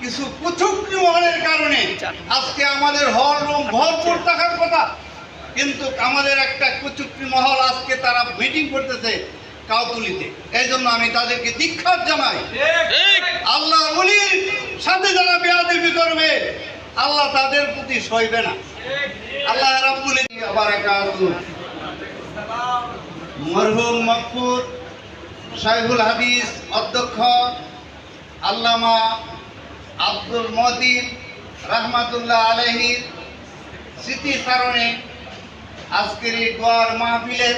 কিছু কুচুক্তি মহলের কারণে আজকে আমাদের হল রুম ভরপুর থাকার কথা। কিন্তু আমাদের একটা কুচুক্তি মহল আজকে তারা মিটিং করতেছে কাউতুলিতে। এই জন্য আমি তাদেরকে দীক্ষার জানাই। আল্লাহ উলির সাথে যারা বেয়াদবি করবে, আল্লাহ তাদের প্রতি সইবে না। আল্লাহ রাব্বুল বারাকাতু মরহুম মকফুর, শাইখুল হাদিস অধ্যক্ষ, আল্লামা আব্দুল মদিন রহমাতুল্লাহ আলহির স্মৃতিচারণে আজকের এই দোয়ার মাহফিলের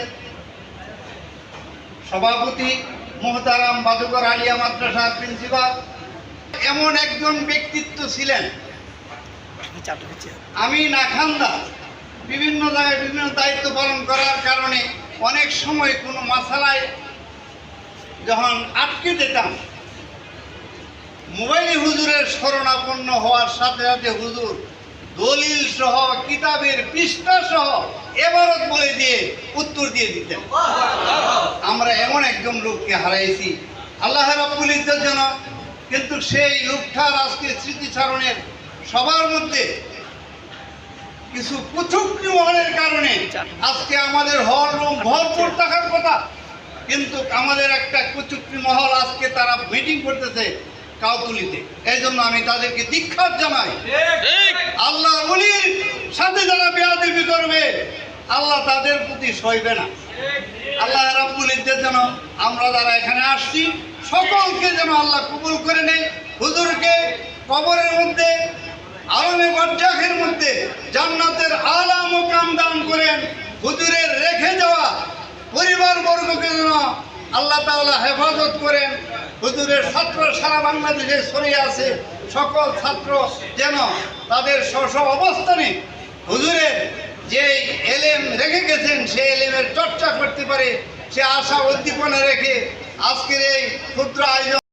সভাপতি মোহতারাম বাদুকর আলিয়া মাদ্রাসার প্রিন্সিপাল। এমন একজন ব্যক্তিত্ব ছিলেন। আমি নাখান্দা। বিভিন্ন জায়গায় বিভিন্ন দায়িত্ব পালন করার কারণে অনেক সময় কোনো মাসালায় যখন আটকে যেতাম মোবাইল হুজুরের শরণাপন্ন হওয়ার সাথে সাথে হুজুর দলিল সহ, কিতাবের পৃষ্ঠা সহ এবারত বলে দিয়ে উত্তর দিয়ে দিতেন। আমরা এমন একজন লোককে হারাইছি। আল্লাহ রাব্বুল ইজ্জত যেন কিন্তু সেই লোকটার আজকে স্মৃতিচারণের সবার মধ্যে কিছু কুচুক্তি মহলের কারণে আজকে আমাদের হল রুম ভরপুর থাকার কথা, কিন্তু আমাদের একটা কুচুক্তি মহল আজকে তারা মিটিং করতেছে। কাউতুলিতে। এই জন্য আমি তাদেরকে দীক্ষার জানাই। আল্লাহ উলির সাথে যারা বেয়াদবি করবে আল্লাহ তাদের প্রতি সইবে না। আল্লাহ রাব্বুল ইজ্জত যেন আমরা যারা এখানে আসছি সকলকে যেন আল্লাহ কবুল করে নেই হুজুরকে কবরের মধ্যে আলমে বাজ্জাকের মধ্যে জান্নাতের আলা মোকাম দান করেন। হুজুরের রেখে যাওয়া পরিবার বর্গকে যেন আল্লাহ তাআলা হেফাজত করেন। হুজুরের ছাত্র সারা বাংলাদেশে ছড়িয়ে আছে। সকল ছাত্র যেন তাদের স্ব অবস্থানে হুজুরের যে এলেম রেখে গেছেন সে এলেমের চর্চা করতে পারে, সে আশা উদ্দীপনা রেখে আজকের এই ক্ষুদ্র আয়োজন